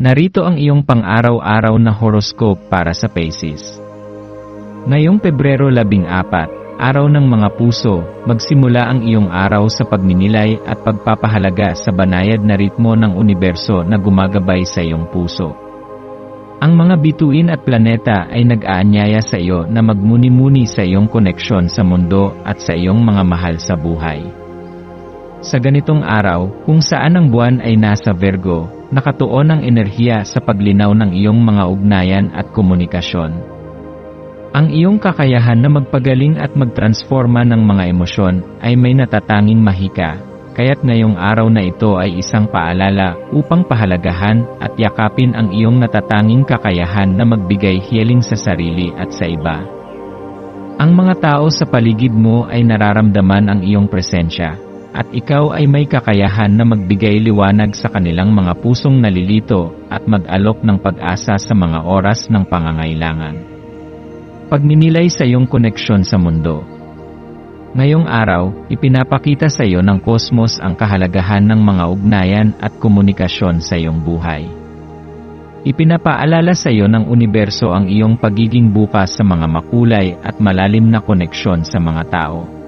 Narito ang iyong pang-araw-araw na horoscope para sa Pisces. Ngayong Pebrero 14, araw ng mga puso, magsimula ang iyong araw sa pagninilay at pagpapahalaga sa banayad na ritmo ng universo na gumagabay sa iyong puso. Ang mga bituin at planeta ay nag-aanyaya sa iyo na magmuni-muni sa iyong koneksyon sa mundo at sa iyong mga mahal sa buhay. Sa ganitong araw, kung saan ang buwan ay nasa Virgo, nakatuon ang enerhiya sa paglinaw ng iyong mga ugnayan at komunikasyon. Ang iyong kakayahan na magpagaling at magtransforma ng mga emosyon ay may natatanging mahika, kaya't ngayong araw na ito ay isang paalala upang pahalagahan at yakapin ang iyong natatanging kakayahan na magbigay healing sa sarili at sa iba. Ang mga tao sa paligid mo ay nararamdaman ang iyong presensya, at ikaw ay may kakayahan na magbigay liwanag sa kanilang mga pusong nalilito at mag-alok ng pag-asa sa mga oras ng pangangailangan. Pagninilay sa iyong koneksyon sa mundo. Ngayong araw, ipinapakita sa iyo ng kosmos ang kahalagahan ng mga ugnayan at komunikasyon sa iyong buhay. Ipinapaalala sa iyo ng universo ang iyong pagiging bukas sa mga makulay at malalim na koneksyon sa mga tao.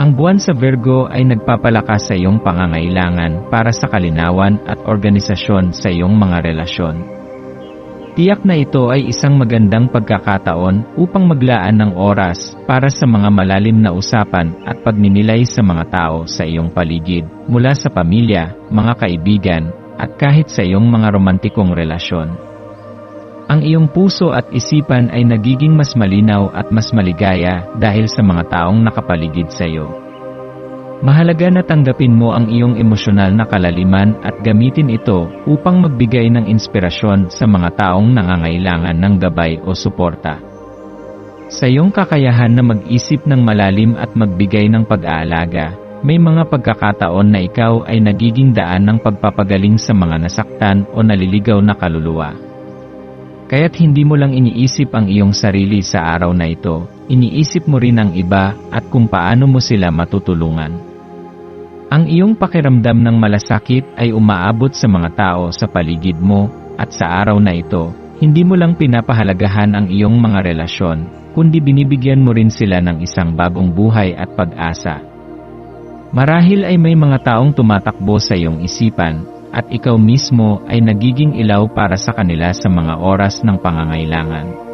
Ang buwan sa Virgo ay nagpapalakas sa iyong pangangailangan para sa kalinawan at organisasyon sa iyong mga relasyon. Tiyak na ito ay isang magandang pagkakataon upang maglaan ng oras para sa mga malalim na usapan at pagninilay sa mga tao sa iyong paligid, mula sa pamilya, mga kaibigan, at kahit sa iyong mga romantikong relasyon. Ang iyong puso at isipan ay nagiging mas malinaw at mas maligaya dahil sa mga taong nakapaligid sa iyo. Mahalaga na tanggapin mo ang iyong emosyonal na kalaliman at gamitin ito upang magbigay ng inspirasyon sa mga taong nangangailangan ng gabay o suporta. Sa iyong kakayahan na mag-isip ng malalim at magbigay ng pag-aalaga, may mga pagkakataon na ikaw ay nagiging daan ng pagpapagaling sa mga nasaktan o naliligaw na kaluluwa. Kaya't hindi mo lang iniisip ang iyong sarili sa araw na ito, iniisip mo rin ang iba at kung paano mo sila matutulungan. Ang iyong pakiramdam ng malasakit ay umaabot sa mga tao sa paligid mo, at sa araw na ito, hindi mo lang pinapahalagahan ang iyong mga relasyon, kundi binibigyan mo rin sila ng isang bagong buhay at pag-asa. Marahil ay may mga taong tumatakbo sa iyong isipan, at ikaw mismo ay nagiging ilaw para sa kanila sa mga oras ng pangangailangan.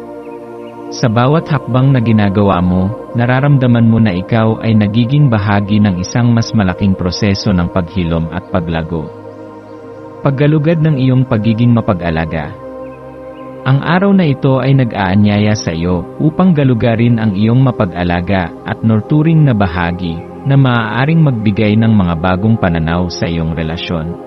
Sa bawat hakbang na ginagawa mo, nararamdaman mo na ikaw ay nagiging bahagi ng isang mas malaking proseso ng paghilom at paglago. Paggalugad ng iyong pagiging mapag-alaga. Ang araw na ito ay nag-aanyaya sa iyo upang galugarin ang iyong mapag-alaga at nurturing na bahagi na maaaring magbigay ng mga bagong pananaw sa iyong relasyon.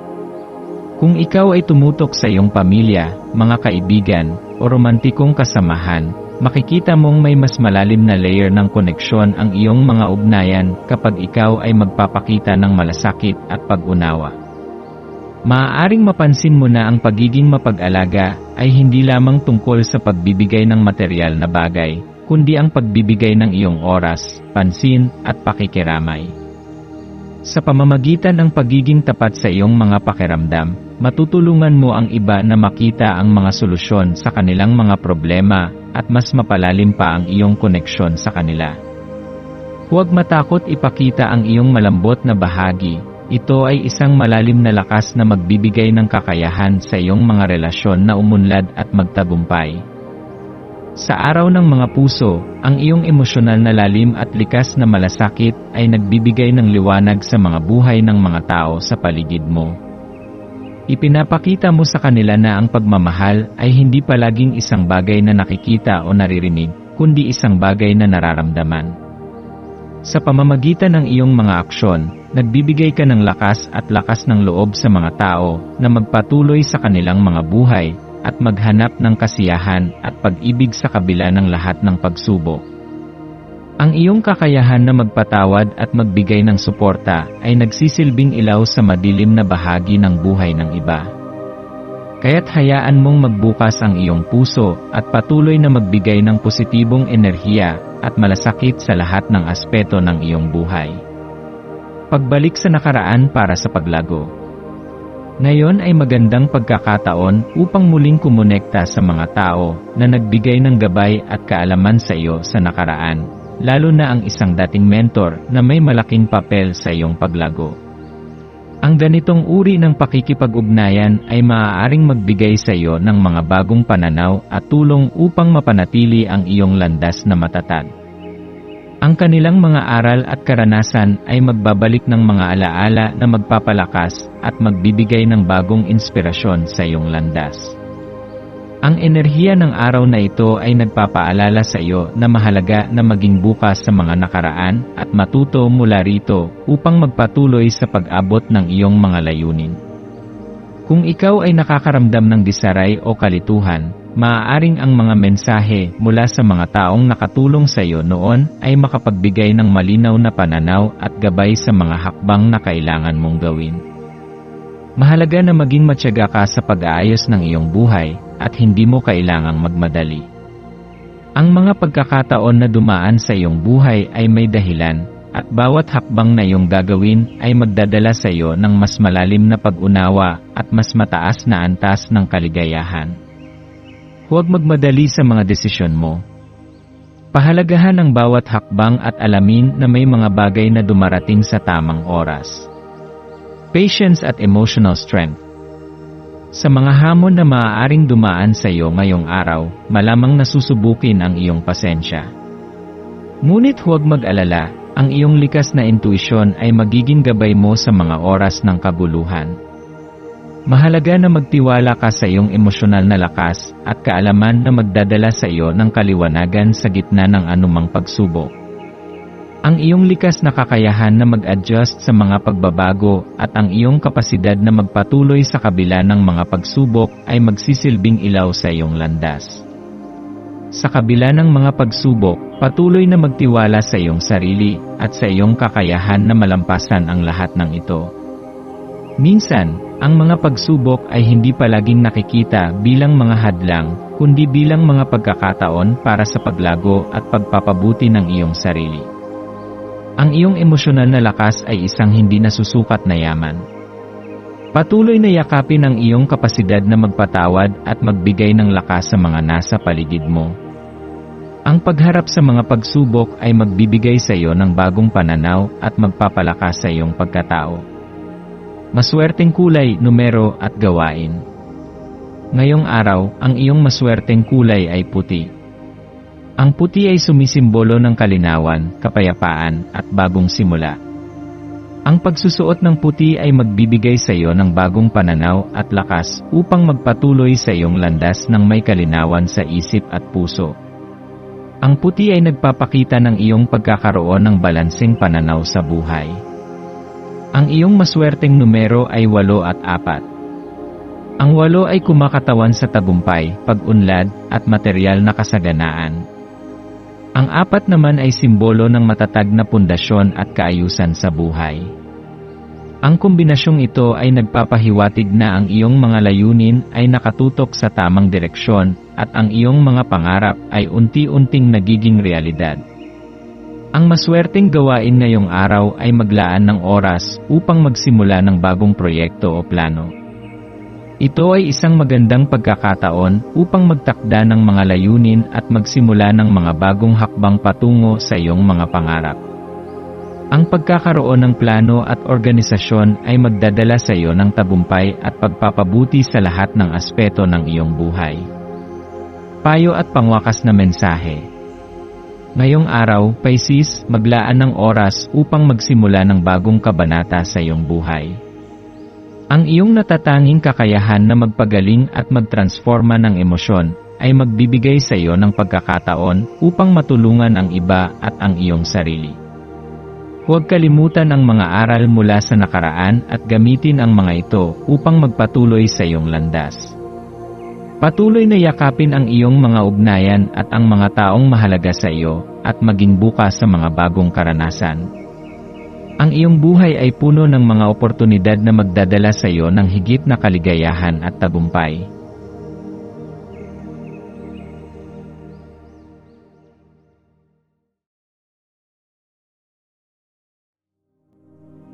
Kung ikaw ay tumutok sa iyong pamilya, mga kaibigan, o romantikong kasamahan, makikita mong may mas malalim na layer ng koneksyon ang iyong mga ugnayan kapag ikaw ay magpapakita ng malasakit at pag-unawa. Maaaring mapansin mo na ang pagiging mapag-alaga ay hindi lamang tungkol sa pagbibigay ng material na bagay, kundi ang pagbibigay ng iyong oras, pansin, at pakikiramay. Sa pamamagitan ng pagiging tapat sa iyong mga pakiramdam, matutulungan mo ang iba na makita ang mga solusyon sa kanilang mga problema at mas mapalalim pa ang iyong koneksyon sa kanila. Huwag matakot ipakita ang iyong malambot na bahagi. Ito ay isang malalim na lakas na magbibigay ng kakayahan sa iyong mga relasyon na umunlad at magtagumpay. Sa araw ng mga puso, ang iyong emosyonal na lalim at likas na malasakit ay nagbibigay ng liwanag sa mga buhay ng mga tao sa paligid mo. Ipinapakita mo sa kanila na ang pagmamahal ay hindi palaging isang bagay na nakikita o naririnig, kundi isang bagay na nararamdaman. Sa pamamagitan ng iyong mga aksyon, nagbibigay ka ng lakas at lakas ng loob sa mga tao na magpatuloy sa kanilang mga buhay at maghanap ng kasiyahan at pag-ibig sa kabila ng lahat ng pagsubok. Ang iyong kakayahan na magpatawad at magbigay ng suporta ay nagsisilbing ilaw sa madilim na bahagi ng buhay ng iba. Kaya't hayaan mong magbukas ang iyong puso at patuloy na magbigay ng positibong enerhiya at malasakit sa lahat ng aspeto ng iyong buhay. Pagbalik sa nakaraan para sa paglago. Ngayon ay magandang pagkakataon upang muling kumonekta sa mga tao na nagbigay ng gabay at kaalaman sa iyo sa nakaraan, lalo na ang isang dating mentor na may malaking papel sa iyong paglago. Ang ganitong uri ng pakikipag-ugnayan ay maaaring magbigay sa iyo ng mga bagong pananaw at tulong upang mapanatili ang iyong landas na matatag. Ang kanilang mga aral at karanasan ay magbabalik ng mga alaala na magpapalakas at magbibigay ng bagong inspirasyon sa iyong landas. Ang enerhiya ng araw na ito ay nagpapaalala sa iyo na mahalaga na maging bukas sa mga nakaraan at matuto mula rito upang magpatuloy sa pag-abot ng iyong mga layunin. Kung ikaw ay nakakaramdam ng disaray o kalituhan, maaaring ang mga mensahe mula sa mga taong nakatulong sa iyo noon ay makapagbigay ng malinaw na pananaw at gabay sa mga hakbang na kailangan mong gawin. Mahalaga na maging matyaga ka sa pag-aayos ng iyong buhay at hindi mo kailangang magmadali. Ang mga pagkakataon na dumaan sa iyong buhay ay may dahilan, at bawat hakbang na iyong gagawin ay magdadala sa iyo ng mas malalim na pag-unawa at mas mataas na antas ng kaligayahan. Huwag magmadali sa mga desisyon mo. Pahalagahan ang bawat hakbang at alamin na may mga bagay na dumarating sa tamang oras. Patience at emotional strength. Sa mga hamon na maaaring dumaan sa iyo ngayong araw, malamang nasusubukin ang iyong pasensya. Ngunit huwag mag-alala, ang iyong likas na intuisyon ay magiging gabay mo sa mga oras ng kabuluhan. Mahalaga na magtiwala ka sa iyong emosyonal na lakas at kaalaman na magdadala sa iyo ng kaliwanagan sa gitna ng anumang pagsubok. Ang iyong likas na kakayahan na mag-adjust sa mga pagbabago at ang iyong kapasidad na magpatuloy sa kabila ng mga pagsubok ay magsisilbing ilaw sa iyong landas. Sa kabila ng mga pagsubok, patuloy na magtiwala sa iyong sarili at sa iyong kakayahan na malampasan ang lahat ng ito. Minsan, ang mga pagsubok ay hindi palaging nakikita bilang mga hadlang, kundi bilang mga pagkakataon para sa paglago at pagpapabuti ng iyong sarili. Ang iyong emosyonal na lakas ay isang hindi nasusukat na yaman. Patuloy na yakapin ang iyong kapasidad na magpatawad at magbigay ng lakas sa mga nasa paligid mo. Ang pagharap sa mga pagsubok ay magbibigay sa iyo ng bagong pananaw at magpapalakas sa iyong pagkatao. Maswerteng kulay, numero at gawain. Ngayong araw, ang iyong maswerteng kulay ay puti. Ang puti ay sumisimbolo ng kalinawan, kapayapaan, at bagong simula. Ang pagsusuot ng puti ay magbibigay sa iyo ng bagong pananaw at lakas upang magpatuloy sa iyong landas ng may kalinawan sa isip at puso. Ang puti ay nagpapakita ng iyong pagkakaroon ng balansing pananaw sa buhay. Ang iyong maswerteng numero ay 8 at 4. Ang 8 ay kumakatawan sa tagumpay, pag-unlad, at material na kasaganaan. Ang apat naman ay simbolo ng matatag na pundasyon at kaayusan sa buhay. Ang kombinasyong ito ay nagpapahiwatig na ang iyong mga layunin ay nakatutok sa tamang direksyon at ang iyong mga pangarap ay unti-unting nagiging realidad. Ang maswerteng gawain ngayong araw ay maglaan ng oras upang magsimula ng bagong proyekto o plano. Ito ay isang magandang pagkakataon upang magtakda ng mga layunin at magsimula ng mga bagong hakbang patungo sa iyong mga pangarap. Ang pagkakaroon ng plano at organisasyon ay magdadala sa iyo ng tagumpay at pagpapabuti sa lahat ng aspeto ng iyong buhay. Payo at pangwakas na mensahe Ngayong araw, Pisces, maglaan ng oras upang magsimula ng bagong kabanata sa iyong buhay. Ang iyong natatanging kakayahan na magpagaling at magtransforma ng emosyon ay magbibigay sa iyo ng pagkakataon upang matulungan ang iba at ang iyong sarili. Huwag kalimutan ang mga aral mula sa nakaraan at gamitin ang mga ito upang magpatuloy sa iyong landas. Patuloy na yakapin ang iyong mga ugnayan at ang mga taong mahalaga sa iyo at maging bukas sa mga bagong karanasan. Ang iyong buhay ay puno ng mga oportunidad na magdadala sa iyo ng higit na kaligayahan at tagumpay.